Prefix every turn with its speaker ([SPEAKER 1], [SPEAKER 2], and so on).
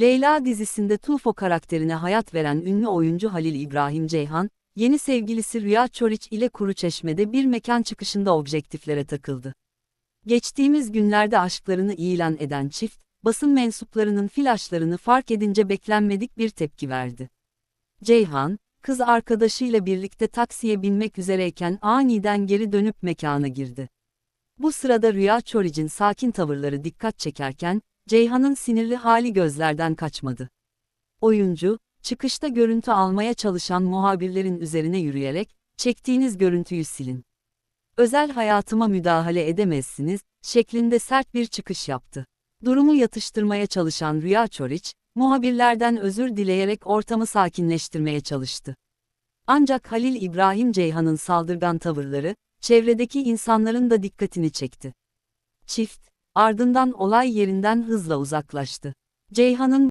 [SPEAKER 1] Leyla dizisinde Tufo karakterine hayat veren ünlü oyuncu Halil İbrahim Ceyhan, yeni sevgilisi Rüya Çoriç ile Kuruçeşme'de bir mekan çıkışında objektiflere takıldı. Geçtiğimiz günlerde aşklarını ilan eden çift, basın mensuplarının flaşlarını fark edince beklenmedik bir tepki verdi. Ceyhan, kız arkadaşıyla birlikte taksiye binmek üzereyken aniden geri dönüp mekana girdi. Bu sırada Rüya Çoric'in sakin tavırları dikkat çekerken, Ceyhan'ın sinirli hali gözlerden kaçmadı. Oyuncu, çıkışta görüntü almaya çalışan muhabirlerin üzerine yürüyerek, çektiğiniz görüntüyü silin. Özel hayatıma müdahale edemezsiniz, şeklinde sert bir çıkış yaptı. Durumu yatıştırmaya çalışan Rüya Çoriç, muhabirlerden özür dileyerek ortamı sakinleştirmeye çalıştı. Ancak Halil İbrahim Ceyhan'ın saldırgan tavırları, çevredeki insanların da dikkatini çekti. Çift, ardından olay yerinden hızla uzaklaştı. Ceyhan'ın